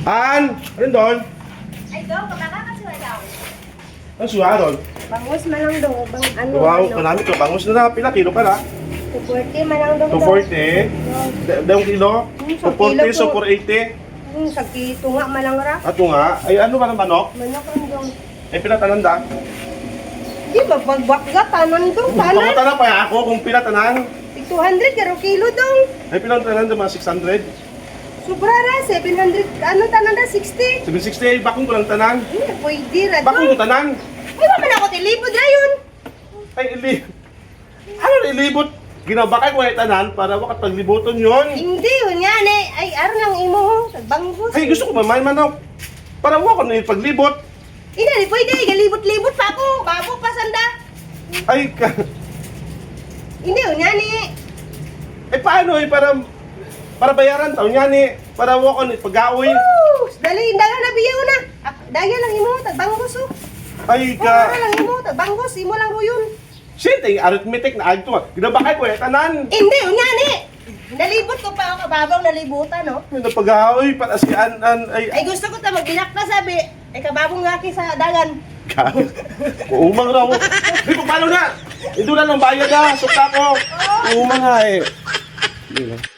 An, ano doon? Ay, go, kapaka ka sila daw. Ang suha doon. Bangus man lang daw. Bang, ano, Wow, ano. marami ka. Bangus na na. Pila kilo ka na? 240 man lang daw. 240. Da- Dawang kilo? Hmm, sa 240, kilo so po. 480. Hmm, sa tunga man lang ra. Ato nga. Ay, ano ba ng manok? Manok ang daw. Ay, pila tanan da? Di ba, pagbakga, tanan daw, tanan. Pamatanan pa ako kung pila tanan. 200 karo kilo daw. Ay, pila tanan da mga 600. Sobra ra, 700, ano tanan ra, 60. 760, bakong ko lang tanan. Hindi, pwede ra Bakong ko tanan. Di ba man ako tilipod ra yun? Ay, ili... Ano ilibot? Ginabakay ko ay tanan para wakat paglibuton yon. Hindi, yun nga ni. Ay, aro lang imo ho. Ay, gusto ko mamay manok. Para wako na paglibot. Ina, di pwede, galibot-libot pa ako. Babo pa sanda. Ay, ka... Hindi, yun nga ni. Eh, paano eh? Para... Para bayaran taon yan eh. Para wako na pag-aoy. Dali, daga na biyaw na. Ah, Daya lang imo, tagbangos ho. Ay, Ka... ka... lang imo, tagbangos, imo lang yun. Shit, ay arithmetic na agto. Ginabakay ko ay tanan. Hindi, yun nga ni. Nalibot ko pa ako, kababang nalibutan, no? Ay, napag-aoy. Para si an... an ay... Ay, gusto ko ta magbinak na sabi. Ay, kababong nga ki sa dagan. Umang raw. Di ko paano na. Ito na ng bayad ha. Sukta ko. Umang nga eh. Hindi na.